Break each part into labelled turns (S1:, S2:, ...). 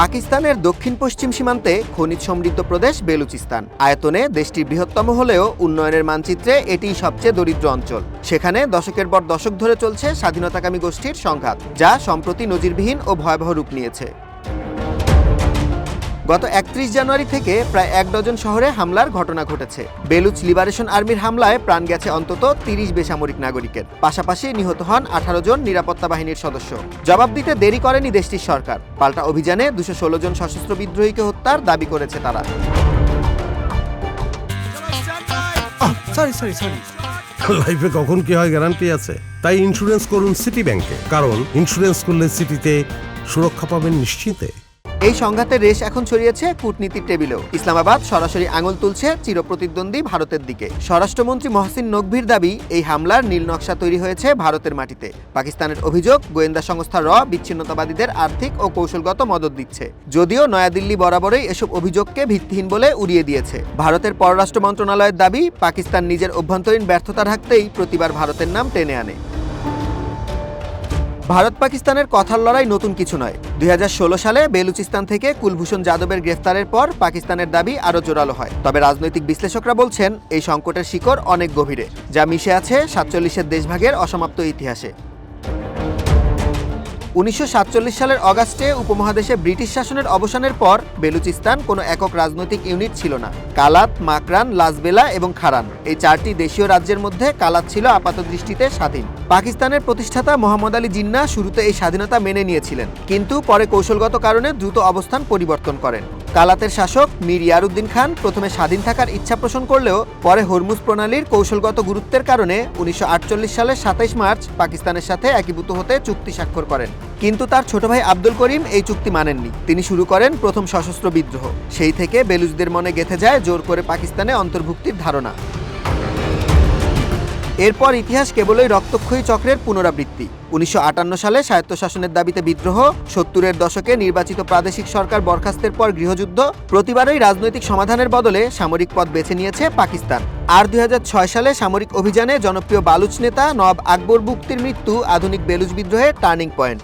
S1: পাকিস্তানের দক্ষিণ পশ্চিম সীমান্তে খনিজ সমৃদ্ধ প্রদেশ বেলুচিস্তান। আয়তনে দেশটির বৃহত্তম হলেও উন্নয়নের মানচিত্রে এটিই সবচেয়ে দরিদ্র অঞ্চল। সেখানে দশকের পর দশক ধরে চলছে স্বাধীনতাকামী গোষ্ঠীর সংঘাত, যা সম্প্রতি নজিরবিহীন ও ভয়াবহ রূপ নিয়েছে। গত একত্রিশ জানুয়ারি থেকে প্রায় এক ডজন শহরে হামলার ঘটনা ঘটেছে। বেলুচ লিবারেশন আর্মির হামলায় প্রাণ গেছে অন্তত তিরিশ বেসামরিক নাগরিকের। পাশাপাশি নিহত হন আঠারো জন নিরাপত্তা বাহিনীর সদস্য। জবাব দিতে দেরি করেনি দেশটির সরকার। পাল্টা অভিযানে দুশো ষোলো জন সশস্ত্র বিদ্রোহীকে হত্যার দাবি করেছে তারা।
S2: সরি সরি সরি লাইফে কখন কি হয় গ্যারান্টি আছে? তাই ইন্স্যুরেন্স করুন সিটি ব্যাংকে কারণ ইন্স্যুরেন্স করলে সিটিতে সুরক্ষা পাবেন নিশ্চিতে
S1: এই সংঘাতের রেশ এখন ছড়িয়েছে কূটনীতির টেবিলেও। ইসলামাবাদ সরাসরি আঙুল তুলছে চিরপ্রতিদ্বন্দ্বী ভারতের দিকে। স্বরাষ্ট্রমন্ত্রী মহসিন নকভির দাবি, এই হামলার নীল নকশা তৈরি হয়েছে ভারতের মাটিতে। পাকিস্তানের অভিযোগ, গোয়েন্দা সংস্থা র বিচ্ছিন্নতাবাদীদের আর্থিক ও কৌশলগত মদত দিচ্ছে। যদিও নয়াদিল্লি বরাবরই এসব অভিযোগকে ভিত্তিহীন বলে উড়িয়ে দিয়েছে। ভারতের পররাষ্ট্র মন্ত্রণালয়ের দাবি, পাকিস্তান নিজের অভ্যন্তরীণ ব্যর্থতা ঢাকতেই প্রতিবার ভারতের নাম টেনে আনে। ভারত পাকিস্তানের কথার লড়াই নতুন কিছু নয়। দুই সালে বেলুচিস্তান থেকে কুলভূষণ যাদবের গ্রেফতারের পর পাকিস্তানের দাবি আরও জোরালো হয়। তবে রাজনৈতিক বিশ্লেষকরা বলছেন, এই সংকটের শিকড় অনেক গভীরে, যা মিশে আছে সাতচল্লিশের দেশভাগের অসমাপ্ত ইতিহাসে। উনিশশো সাতচল্লিশ সালের অগাস্টে উপমহাদেশে ব্রিটিশ শাসনের অবসানের পর বেলুচিস্তান কোনো একক রাজনৈতিক ইউনিট ছিল না। কালাত, মাকরান, লাজবেলা এবং খারান এই চারটি দেশীয় রাজ্যের মধ্যে কালাত ছিল আপাত দৃষ্টিতে স্বাধীন। পাকিস্তানের প্রতিষ্ঠাতা মোহাম্মদ আলী জিন্না শুরুতে এই স্বাধীনতা মেনে নিয়েছিলেন, কিন্তু পরে কৌশলগত কারণে দ্রুত অবস্থান পরিবর্তন করেন। কালাতের শাসক মীর ইয়ারুদ্দিন খান প্রথমে স্বাধীন থাকার ইচ্ছা পোষণ করলেও পরে হরমুজ প্রণালীর কৌশলগত গুরুত্বের কারণে উনিশশো আটচল্লিশ সালের সাতাইশ মার্চ পাকিস্তানের সাথে একীভূত হতে চুক্তি স্বাক্ষর করেন। কিন্তু তার ছোট ভাই আব্দুল করিম এই চুক্তি মানেননি। তিনি শুরু করেন প্রথম সশস্ত্র বিদ্রোহ। সেই থেকে বেলুজদের মনে গেঁথে যায় জোর করে পাকিস্তানে অন্তর্ভুক্তির ধারণা। এরপর ইতিহাস কেবলই রক্তক্ষয়ী চক্রের পুনরাবৃত্তি। উনিশশো আটান্ন সালে স্বায়ত্তশাসনের দাবিতে বিদ্রোহ, সত্তরের দশকে নির্বাচিত প্রাদেশিক সরকার বরখাস্তের পর গৃহযুদ্ধ, প্রতিবারই রাজনৈতিক সমাধানের বদলে সামরিক পথ বেছে নিয়েছে পাকিস্তান। আর দুই হাজার ছয় সালে সামরিক অভিযানে জনপ্রিয় বালুচ নেতা নব আকবর বুক্তির মৃত্যু আধুনিক বেলুচ বিদ্রোহের টার্নিং পয়েন্ট।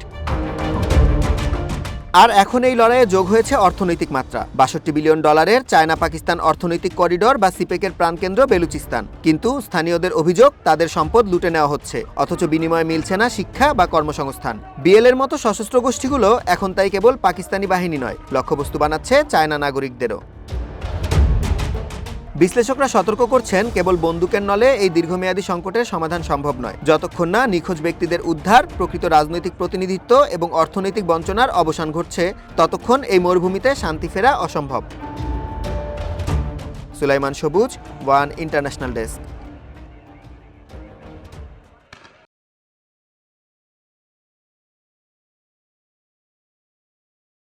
S1: আর এখন এই লড়াইয়ে যোগ হয়েছে অর্থনৈতিক মাত্রা। বাষট্টি বিলিয়ন ডলারের চায়না পাকিস্তান অর্থনৈতিক করিডর বা সিপেকের প্রাণকেন্দ্র বেলুচিস্তান। কিন্তু স্থানীয়দের অভিযোগ, তাদের সম্পদ লুটে নেওয়া হচ্ছে। অথচ বিনিময়ে মিলছে না শিক্ষা বা কর্মসংস্থান। বিএলের মতো সশস্ত্র গোষ্ঠীগুলো এখন তাই কেবল পাকিস্তানি বাহিনী নয়, লক্ষ্যবস্তু বানাচ্ছে চায়না নাগরিকদেরও। বিশ্লেষকরা সতর্ক করছেন, কেবল বন্দুকের নলে এই দীর্ঘমেয়াদী সংকটের সমাধান সম্ভব নয়। যতক্ষণ না নিখোঁজ ব্যক্তিদের উদ্ধার, প্রকৃত রাজনৈতিক প্রতিনিধিত্ব এবং অর্থনৈতিক বঞ্চনার অবসান ঘটছে, ততক্ষণ এই মরুভূমিতে শান্তি ফেরা অসম্ভব। সুলাইমান সবুজ, ওয়ান ইন্টারন্যাশনাল ডেস্ক।